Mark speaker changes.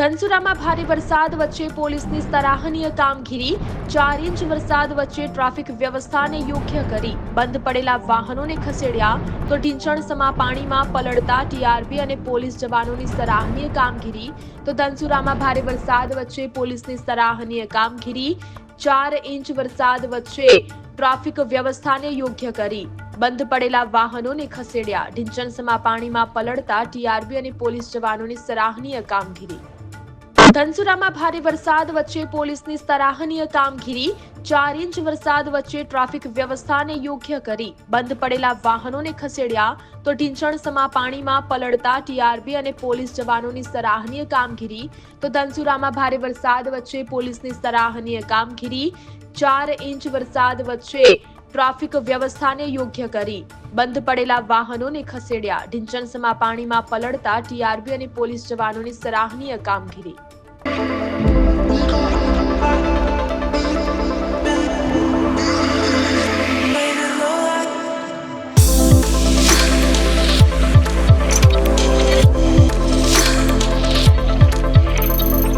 Speaker 1: ધનસુરામાં ભારે વરસાદ વચ્ચે પોલીસની સરાહનીય કામગીરી. ચાર ઇંચ વરસાદ વચ્ચે ટ્રાફિક વ્યવસ્થાને યોગ્ય કરી બંધ પડેલા વાહનોને ખસેડ્યા. તો ઢીંચણસમા પાણીમાં પલળતા ટીઆરપી અને પોલીસ જવાનોની સરાહનીય કામગીરી. તો ધનસુરામાં ભારે વરસાદ વચ્ચે પોલીસની સરાહનીય કામગીરી. ચાર ઇંચ વરસાદ વચ્ચે ટ્રાફિક વ્યવસ્થાને યોગ્ય કરી બંધ પડેલા વાહનોને ખસેડ્યા. ઢીંચણસમા પાણીમાં પલળતા ટીઆરબી અને પોલીસ જવાનોની સરાહનીય કામગીરી. ધનસુરામાં ભારે વરસાદ વચ્ચે પોલીસની સરાહનીય કામગીરી. ચાર ઇંચ વરસાદ વચ્ચે ટ્રાફિક વ્યવસ્થાને યોગ્ય કરી બંધ પડેલા વાહનોને ખસેડ્યા. તો ઢીંચણસમા પાણીમાં પલળતા ટીઆરબી અને પોલીસ જવાનોની સરાહનીય કામગીરી. તો ધનસુરામાં ભારે વરસાદ વચ્ચે પોલીસની સરાહનીય કામગીરી. ચાર ઇંચ વરસાદ વચ્ચે ટ્રાફિક વ્યવસ્થાને યોગ્ય કરી બંધ પડેલા વાહનોને ખસેડ્યા. ઢીંચણસમા પાણીમાં પલળતા ટીઆરબી અને પોલીસ જવાનોની સરાહનીય કામગીરી. thank you